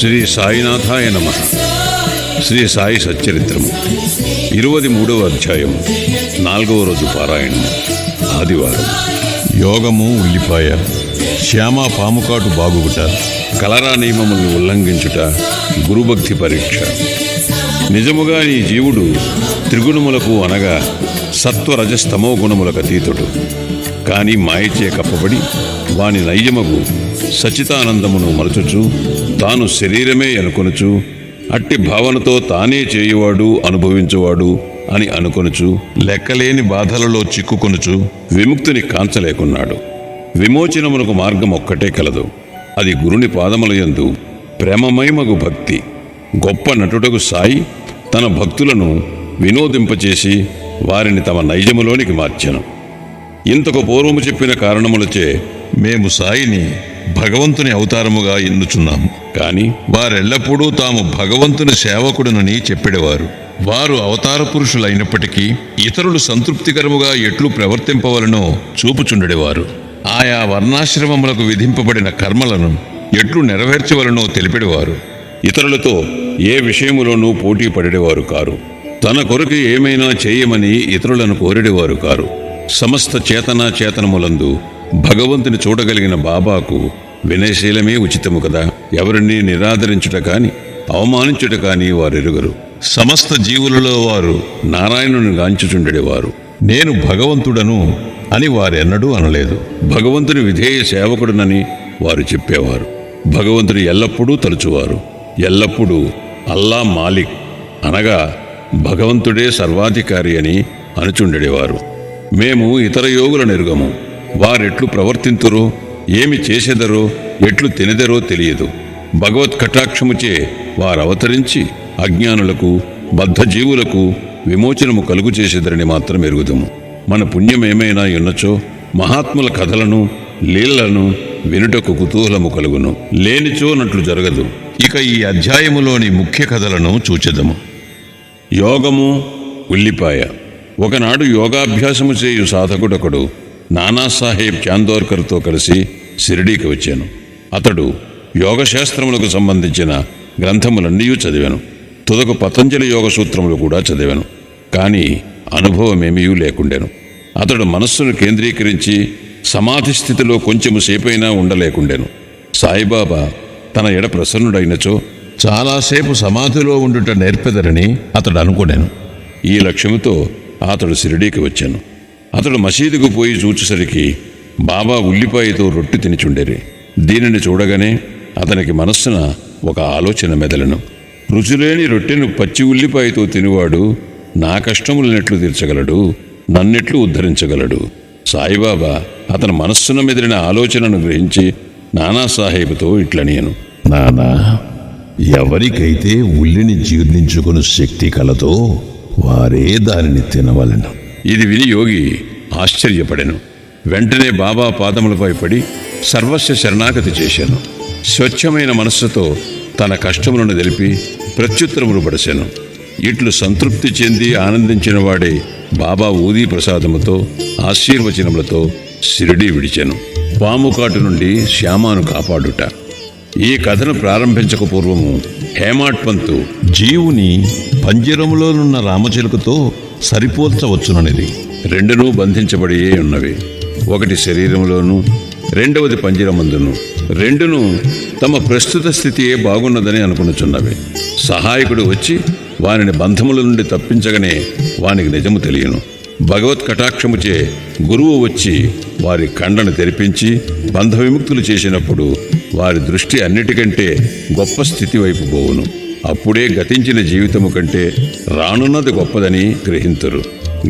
శ్రీ సాయినాథాయ నమ. శ్రీ సాయి సచ్చరిత్రము. ఇరవది మూడవ అధ్యాయం నాలుగవ రోజు పారాయణం ఆదివారం. యోగము ఉల్లిపాయ శ్యామ పాముకాటు బాగుగుట కలరా నియమములను ఉల్లంఘించుట గురుభక్తి పరీక్ష. నిజముగా నీ జీవుడు త్రిగుణములకు అనగా సత్వ రజస్తమో గుణములకు అతీతుడు. కానీ మాయచే కప్పబడి వాని నైజమగు సచితానందమును మరచుచు తాను శరీరమే అనుకొనుచు అట్టి భావనతో తానే చేయువాడు అనుభవించువాడు అని అనుకొనుచు లెక్కలేని బాధలలో చిక్కుకొనుచు విముక్తిని కాంచలేకున్నాడు. విమోచనమునకు మార్గం ఒక్కటే కలదు. అది గురుని పాదములయందు ప్రేమమయమగు భక్తి. గొప్ప నటుడకు సాయి తన భక్తులను వినోదింపచేసి వారిని తమ నైజములోనికి మార్చెను. ఇంతకు పూర్వము చెప్పిన కారణములచే మేము సాయిని భగవంతుని అవతారముగా ఎన్నుచున్నాము. కాని వారెల్లప్పుడూ తాము భగవంతుని సేవకుడునని చెప్పెడవారు వారు అవతార పురుషులైనప్పటికీ ఇతరులు సంతృప్తికరముగా ఎట్లు ప్రవర్తింపవలనో చూపుచుండెడవారు ఆయా వర్ణాశ్రమములకు విధింపబడిన కర్మలను ఎట్లు నెరవేర్చవలనో తెలిపెడవారు. ఇతరులతో ఏ విషయములోనూ పోటీ పడేవారు కారు. తన కొరకు ఏమైనా చేయమని ఇతరులను కోరెడేవారు కారు. సమస్త చేతనా చేతనములందు భగవంతుని చూడగలిగిన బాబాకు వినయశీలమే ఉచితము కదా. ఎవరిని నిరాదరించుట కాని అవమానించుట కాని వారెరుగరు. సమస్త జీవులలో వారు నారాయణుని గాంచుచుండెడేవారు. నేను భగవంతుడను అని వారెన్నడూ అనలేదు. భగవంతుని విధేయ సేవకుడునని వారు చెప్పేవారు. భగవంతుడు ఎల్లప్పుడూ తలుచువారు. ఎల్లప్పుడూ అల్లా మాలిక్ అనగా భగవంతుడే సర్వాధికారి అని అనుచుండెడేవారు. మేము ఇతర యోగులను ఎరుగము వారెట్లు ప్రవర్తింతురో ఏమి చేసెదరో ఎట్లు తినెదరో తెలియదు. భగవత్ కటాక్షముచే వారవతరించి అజ్ఞానులకు బద్ధజీవులకు విమోచనము కలుగు చేసేదరని మాత్రం ఎరుగుదము. మన పుణ్యం ఏమైనా ఉన్నచో మహాత్ముల కథలను లీలలను వినుటకు కుతూహలము కలుగును. లేనిచోనట్లు జరగదు. ఇక ఈ అధ్యాయములోని ముఖ్య కథలను చూచెదము. యోగము ఉల్లిపాయ. ఒకనాడు యోగాభ్యాసము చేయు సాధకుడొకడు నానాసాహెబ్ చాందోర్కర్తో కలిసి షిరిడీకి వచ్చాను. అతడు యోగశాస్త్రములకు సంబంధించిన గ్రంథములన్నీ చదివాను. తుదకు పతంజలి యోగ సూత్రములు కూడా చదివాను. కానీ అనుభవమేమీ లేకుండాను. అతడు మనస్సును కేంద్రీకరించి సమాధి స్థితిలో కొంచెము సేపైనా ఉండలేకుండెను. సాయిబాబా తన ఎడ ప్రసన్నుడైనచో చాలాసేపు సమాధిలో ఉండుట నేర్పెదరని అతడు అనుకున్నాను ఈ లక్ష్యముతో అతడు షిరిడీకి వచ్చాను. అతడు మసీదుకు పోయి చూచేసరికి బాబా ఉల్లిపాయతో రొట్టె తినిచుండేరి. దీనిని చూడగానే అతనికి మనస్సున ఒక ఆలోచన మెదలను. రుచిలేని రొట్టెను పచ్చి ఉల్లిపాయతో తినివాడు నా కష్టములనెట్లు తీర్చగలడు నన్నెట్లు ఉద్ధరించగలడు. సాయిబాబా అతని మనస్సున మెదిలిన ఆలోచనను గ్రహించి నానాసాహెబ్తో ఇట్లనియను. నానా ఎవరికైతే ఉల్లిని జీర్ణించుకుని శక్తి కలదో వారే దానిని తినవలను. ఇది విని యోగి ఆశ్చర్యపడెను. వెంటనే బాబా పాదములపై పడి సర్వస్వ శరణాగతి చేశాను. స్వచ్ఛమైన మనస్సుతో తన కష్టములను తెలిపి ప్రత్యుత్తరములు పడశాను ఇట్లు సంతృప్తి చెంది ఆనందించిన వాడే బాబా ఊదీ ప్రసాదముతో ఆశీర్వచనములతో సిరిడి విడిచెను. పాము కాటు నుండి శ్యామాను కాపాడుట. ఈ కథను ప్రారంభించక పూర్వము హేమాట్ పంతు జీవుని పంజరములోనున్న రామచిలుకతో సరిపోల్చవచ్చుననిది. రెండునూ బంధించబడియే ఉన్నవి. ఒకటి శరీరంలోను రెండవది పంజరమందును. రెండును తమ ప్రస్తుత స్థితియే బాగున్నదని అనుకునుచున్నవి. సహాయకుడు వచ్చి వానిని బంధముల నుండి తప్పించగానే వానికి నిజము తెలియను. భగవత్ కటాక్షముచే గురువు వచ్చి వారి కండను తెరిపించి బంధ విముక్తులు చేసినప్పుడు వారి దృష్టి అన్నిటికంటే గొప్ప స్థితి వైపు పోవును. అప్పుడే గతించిన జీవితము కంటే రానున్నది గొప్పదని గ్రహింతురు.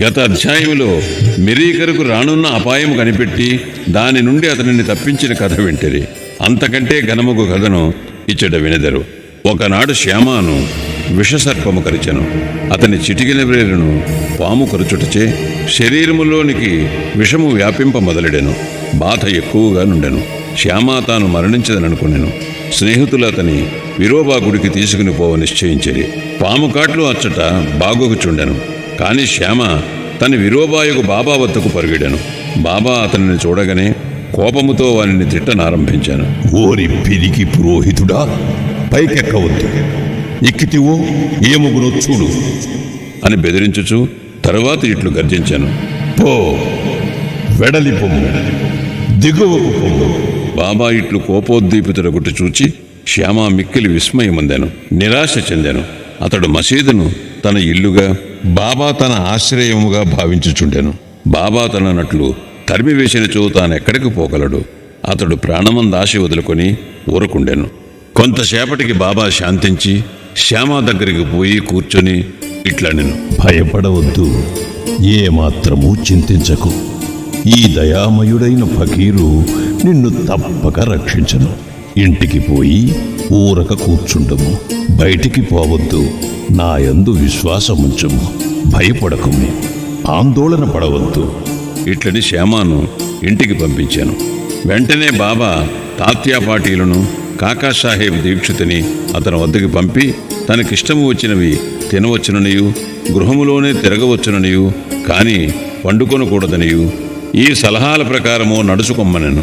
గత అధ్యాయంలో మిరీకరకు రానున్న అపాయం కనిపెట్టి దాని నుండి అతనిని తప్పించిన కథ వింటిరి. అంతకంటే ఘనముకు కథను ఇచ్చట వినెదరు. ఒకనాడు శ్యామాను విషసర్పము కరిచెను. అతని చిటికిన వేరును పాము కరుచుటచే శరీరములోనికి విషము వ్యాపింప మొదలెడెను. బాధ ఎక్కువగా నుండెను. శ్యామ తాను మరణించదననుకునెను స్నేహితులు అతని విరోబా గుడికి తీసుకుని పోవ నిశ్చయించిరి పాము కాట్లు అచ్చట బాగోగుచుండెను. కాని శ్యామ తన విరోబాయకు బాబా వద్దకు పరిగెడెను. బాబా అతనిని చూడగానే కోపముతో వానిని తిట్టనారంభించాను. ఓరి పిరికి పురోహితుడా పైకెక్కవద్దు. ఎక్కితివో ఏముగునో చూడు. అని బెదిరించుచు తరువాత ఇట్లు గర్జించాను. పో వెడలి పొమ్ము. దిగువకు పొమ్ము. బాబా ఇట్లు కోపోద్దీపితుడగుట్టు చూచి శ్యామ మిక్కిలి విస్మయముందాను నిరాశ చెందాను. అతడు మసీదును తన ఇల్లుగా బాబా తన ఆశ్రయముగా భావించుచుండెను. బాబా తననట్లు తరిమి వేసినచో తానెక్కడికి పోగలడు? అతడు ప్రాణమందాశ వదులుకొని ఊరకుండెను. కొంతసేపటికి బాబా శాంతించి శ్యామ దగ్గరికి పోయి కూర్చొని ఇట్లనెను. భయపడవద్దు. ఏమాత్రమూ చింతించకు. ఈ దయామయుడైన ఫకీరు నిన్ను తప్పక రక్షించను. ఇంటికి పోయి ఊరక కూర్చుండము. బయటికి పోవద్దు. నా యందు విశ్వాసముంచము. భయపడకుమి. ఆందోళన పడవద్దు. ఇట్లని శ్యామాను ఇంటికి పంపించాను. వెంటనే బాబా తాత్యా పాటీలను కాకాసాహేబ్ దీక్షితుని అతని వద్దకు పంపి తనకిష్టము వచ్చినవి తినవచ్చుననియు గృహములోనే తిరగవచ్చుననియు కానీ వండుకొనకూడదనియు ఈ సలహాల ప్రకారము నడుచుకొమ్మనెను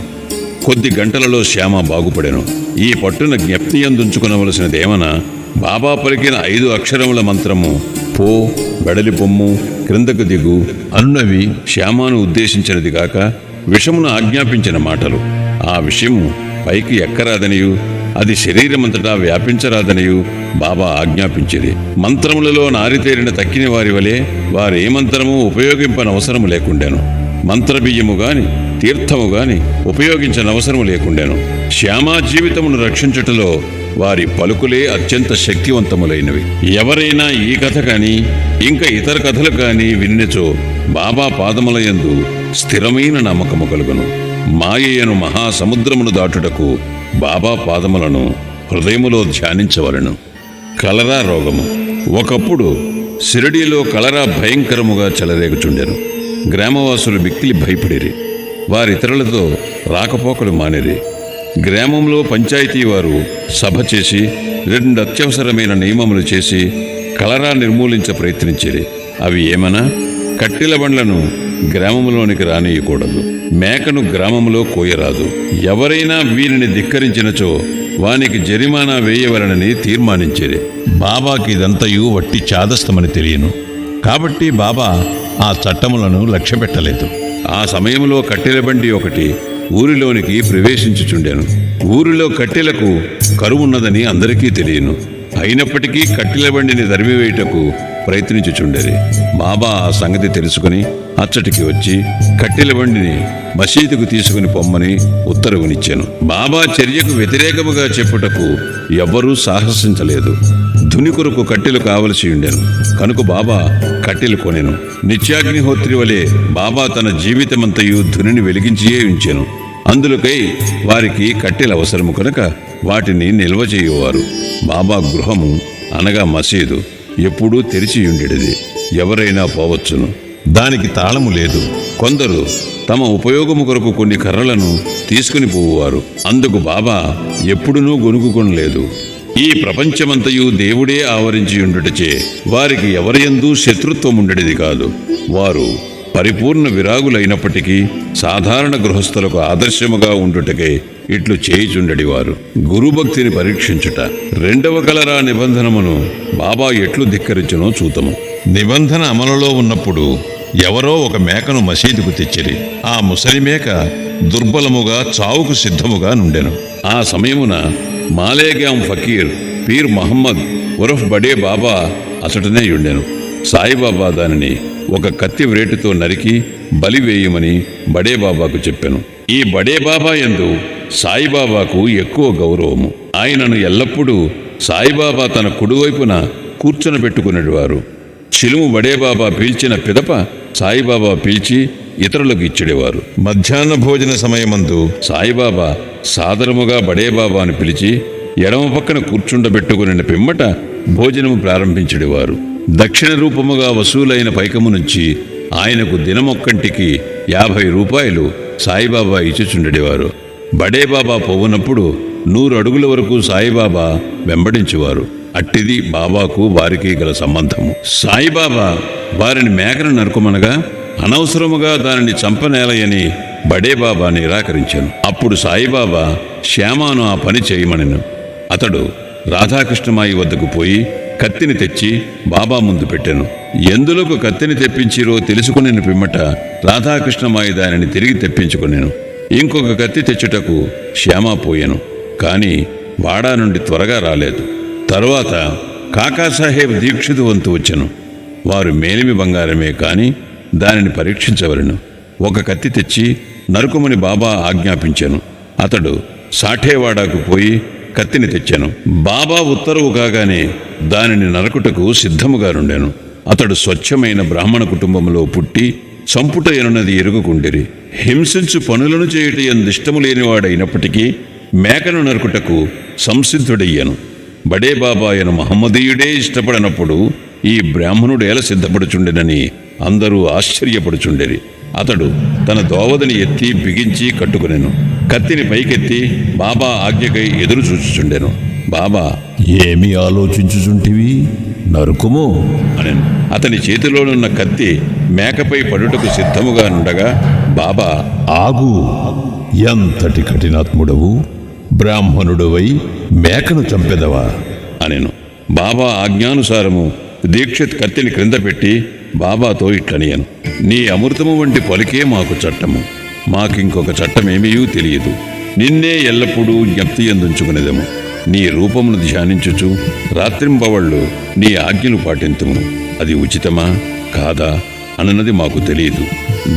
కొద్ది గంటలలో శ్యామ బాగుపడెను. ఈ పట్టున జ్ఞప్తి అందుంచుకునవలసినదేమన బాబా పలికిన ఐదు అక్షరముల మంత్రము పో బెడలి పొమ్ము క్రిందకు దిగు అన్నవి శ్యామాను ఉద్దేశించినది గాక విషమును ఆజ్ఞాపించిన మాటలు. ఆ విషయము పైకి ఎక్కరాదనియు అది శరీరమంతటా వ్యాపించరాదనియు బాబా ఆజ్ఞాపించేది మంత్రములలో నారితేరిన తక్కిన వారి వలె వారే మంత్రము ఉపయోగింపనవసరము లేకుండాను. మంత్రబియ్యము గాని తీర్థము గాని ఉపయోగించనవసరము లేకుండాను. శ్యామా జీవితమును రక్షించుటలో వారి పలుకులే అత్యంత శక్తివంతములైనవి. ఎవరైనా ఈ కథ కాని ఇంకా ఇతర కథలు కాని విన్నచో బాబా పాదములయందు స్థిరమైన నమ్మకము కలుగును. మాయయను మహాసముద్రమును దాటుటకు బాబా పాదములను హృదయములో ధ్యానించవలను. కలరా రోగము. ఒకప్పుడు సిరడీలో కలరా భయంకరముగా చెలరేగుచుండెను. గ్రామవాసులు మిక్కిలి భయపడిరి. వారితరులతో రాకపోకలు మానేరి. గ్రామంలో పంచాయతీ వారు సభ చేసి రెండు అత్యవసరమైన నియమములు చేసి కలరా నిర్మూలించ ప్రయత్నించేది అవి ఏమనా? కట్టెల బండ్లను గ్రామంలోనికి రానియకూడదు. మేకను గ్రామంలో కోయరాదు. ఎవరైనా వీరిని ధిక్కరించినచో వానికి జరిమానా వేయవలనని తీర్మానించేది బాబాకి ఇదంతయు వట్టి చాదస్తమని తెలియను. కాబట్టి బాబా ఆ చట్టములను లక్ష్యపెట్టలేదు. ఆ సమయంలో కట్టెల బండి ఒకటి ఊరిలోనికి ప్రవేశించుచుండెను. ఊరిలో కట్టెలకు కరువున్నదని అందరికీ తెలియను. అయినప్పటికీ కట్టెల బండిని తరిమివేయుటకు ప్రయత్నించుచుండేది బాబా ఆ సంగతి తెలుసుకుని అచ్చటికి వచ్చి కట్టెల బండిని మసీదుకు తీసుకుని పొమ్మని ఉత్తర్వునిచ్చాను. బాబా చర్యకు వ్యతిరేకముగా చెప్పుటకు ఎవ్వరూ సాహసించలేదు. ధుని కొరకు కట్టెలు కావలసి ఉండెను. కనుక బాబా కట్టెలు కొనెను. నిత్యాగ్నిహోత్రి వలె బాబా తన జీవితమంతయు ధునిని వెలిగించియే ఉంచాను. అందులోకై వారికి కట్టెలు అవసరము కనుక వాటిని నిల్వ చేయువారు. బాబా గృహము అనగా మసీదు. ఎప్పుడూ తెరిచి ఎవరైనా పోవచ్చును. దానికి తాళము లేదు. కొందరు తమ ఉపయోగము కొరకు కొన్ని కర్రలను తీసుకుని పోవువారు. అందుకు బాబా ఎప్పుడునూ గొనుగుకొనలేదు ఈ ప్రపంచమంతయు దేవుడే ఆవరించియుండుటచే వారికి ఎవరియందు శత్రుత్వం ఉండేది కాదు. వారు పరిపూర్ణ విరాగులైనప్పటికీ సాధారణ గృహస్థులకు ఆదర్శముగా ఉండుటకే ఇట్లు చేయిచుండడివారు. గురుభక్తిని పరీక్షించుట. రెండవ కలరా నిబంధనమును బాబా ఎట్లు ధిక్కరించునో చూతము. నిబంధన అమలులో ఉన్నప్పుడు ఎవరో ఒక మేకను మసీదుకు తెచ్చిరి. ఆ ముసలి మేక దుర్బలముగా చావుకు సిద్ధముగా నుండెను. ఆ సమయమున మాలేగాం ఫకీర్ పీర్ మహమ్మద్ ఉరఫ్ బడే బాబా అసటనే ఉండెను సాయిబాబా దానిని ఒక కత్తి వ్రేటుతో నరికి బలి వేయమని బడే బాబాకు చెప్పాను. ఈ బడే బాబా యందు సాయిబాబాకు ఎక్కువ గౌరవము. ఆయనను ఎల్లప్పుడూ సాయిబాబా తన కుడివైపున కూర్చొనబెట్టుకునేవారు చిలుము బడేబాబా పీల్చిన పిదప సాయిబాబా పీల్చి ఇతరులకు ఇచ్చేవారు మధ్యాహ్న భోజన సమయమందు సాయిబాబా సాదరముగా బడేబాబాను పిలిచి ఎడమ పక్కన కూర్చుండబెట్టుకుని పిమ్మట భోజనము ప్రారంభించడేవారు. దక్షిణ రూపముగా వసూలైన పైకము నుంచి ఆయనకు దినమొక్కంటికి యాభై రూపాయలు సాయిబాబా ఇచ్చిచుండేవారు బడేబాబా పోవునప్పుడు నూరు అడుగుల వరకు సాయిబాబా వెంబడించేవారు. అట్టిది బాబాకు వారికి గల సంబంధము. సాయిబాబా వారిని మేకను నరుకుమనగా అనవసరముగా దానిని చంపనేలయని బడేబాబా నిరాకరించాను. అప్పుడు సాయిబాబా శ్యామాను ఆ పని చేయమనను. అతడు రాధాకృష్ణమాయి వద్దకు పోయి కత్తిని తెచ్చి బాబా ముందు పెట్టాను. ఎందులకు కత్తిని తెప్పించిరో తెలుసుకుని పిమ్మట రాధాకృష్ణమాయి దానిని తిరిగి తెప్పించుకునేను. ఇంకొక కత్తి తెచ్చుటకు శ్యామ పోయాను. కానీ వాడా నుండి త్వరగా రాలేదు. తరువాత కాకాసాహేబ్ దీక్షితు వంతు వచ్చాను. వారు మేలిమి బంగారమే కాని దానిని పరీక్షించవలను. ఒక కత్తి తెచ్చి నరుకుమని బాబా ఆజ్ఞాపించాను. అతడు సాఠేవాడాకు పోయి కత్తిని తెచ్చాను. బాబా ఉత్తర్వు కాగానే దానిని నరకుటకు సిద్ధముగా నుండాను అతడు స్వచ్ఛమైన బ్రాహ్మణ కుటుంబంలో పుట్టి సంపుట ఎనున్నది ఎరుగుకుండిరి. హింసించు పనులను చేయుట ఎందిష్టము లేనివాడైనప్పటికీ మేకను నరుకుటకు సంసిద్ధుడయ్యాను. బడే బాబాయను మహమ్మదీయుడే ఇష్టపడినప్పుడు ఈ బ్రాహ్మణుడు ఎలా సిద్ధపడుచుండెనని అందరూ ఆశ్చర్యపడుచుండెరి. అతడు తన దోవదని ఎత్తి బిగించి కట్టుకునెను. కత్తిని పైకెత్తి బాబా ఆజ్ఞకై ఎదురు చూచుచుండెను. బాబా ఏమి ఆలోచించుచుంటివి? నరుకుము. అనెను. అతని చేతిలోనున్న కత్తి మేకపై పడుటకు సిద్ధముగా నుండగా బాబా ఆగు. ఎంతటి కఠినాత్ముడవు? బ్రాహ్మణుడవై మేకను చంపెదవా? అనెను. బాబా ఆజ్ఞానుసారము దీక్షిత్ కత్తిని క్రింద పెట్టి బాబాతో ఇట్లనియను. నీ అమృతము వంటి పలికే మాకు చట్టము. మాకింకొక చట్టమేమీయూ తెలియదు. నిన్నే ఎల్లప్పుడూ జ్ఞప్తి ఎందుంచుకునేదము. నీ రూపమును ధ్యానించుచు రాత్రింబవళ్ళు నీ ఆజ్ఞలు పాటింతుము. అది ఉచితమా? కాదా? అన్నది మాకు తెలియదు.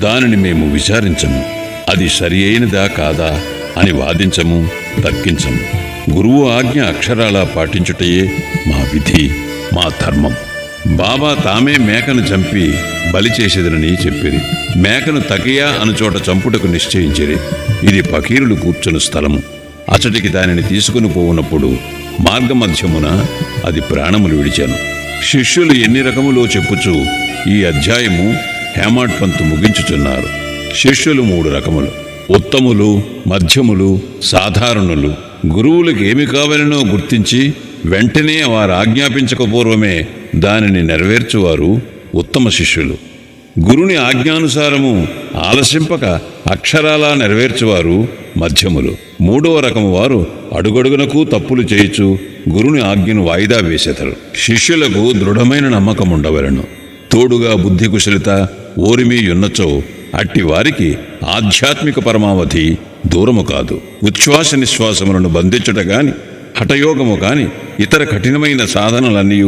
దానిని మేము విచారించము. అది సరి అయినదా కాదా? అని వాదించము తగ్గించము. గురువు ఆజ్ఞ అక్షరాలా పాటించుటయే మా విధి మా ధర్మం. బాబా తామే మేకను చంపి బలి చేసేదనని చెప్పిరి. మేకను తకియా అను చోట చంపుటకు నిశ్చయించిరి. ఇది పకీరులు కూర్చుని స్థలము. అచటికి దానిని తీసుకుని పోవునప్పుడు మార్గమధ్యమున అది ప్రాణములు విడిచాను. శిష్యులు ఎన్ని రకములో చెప్పుచు ఈ అధ్యాయము హేమాడ్ పంతు ముగించుచున్నారు. శిష్యులు మూడు రకములు. ఉత్తములు మధ్యములు సాధారణులు. గురువులకు ఏమి కావాలనో గుర్తించి వెంటనే వారు ఆజ్ఞాపించక పూర్వమే దానిని నెరవేర్చువారు ఉత్తమ శిష్యులు. గురుని ఆజ్ఞానుసారము ఆలసింపక అక్షరాలా నెరవేర్చువారు మధ్యములు. మూడవ రకము వారు అడుగడుగునకు తప్పులు చేయుచు గురుని ఆజ్ఞను వాయిదా వేసేతరు శిష్యులకు దృఢమైన నమ్మకం ఉండవలను తోడుగా బుద్ధి కుశలిత ఓరిమి యున్నచో అట్టి వారికి ఆధ్యాత్మిక పరమావధి దూరము కాదు. ఉచ్ఛ్వాస నిశ్వాసములను బంధించుట గాని హఠయోగము కాని ఇతర కఠినమైన సాధనలన్నీ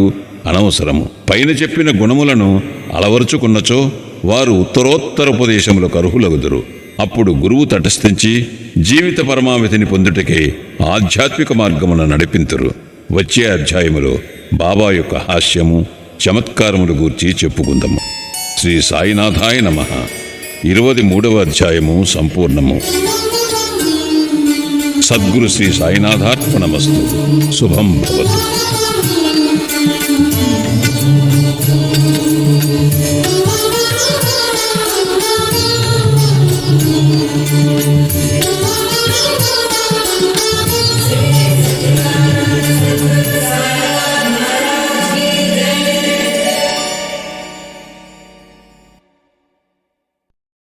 అనవసరము. పైన చెప్పిన గుణములను అలవరుచుకున్నచో వారు ఉత్తరోత్తరోపదేశములకు అర్హులగుదురు. అప్పుడు గురువు తటస్థించి జీవిత పరమావిధిని పొందుటకే ఆధ్యాత్మిక మార్గమున నడిపింతురు. వచ్చే అధ్యాయములో బాబా యొక్క హాస్యము చమత్కారములు గూర్చి చెప్పుకుందాము. శ్రీ సాయినాథాయ నమ. ఇరవై మూడవ అధ్యాయము సంపూర్ణము. సద్గురు శ్రీ సాయినాథార్పణమస్తు. శుభం భవతు.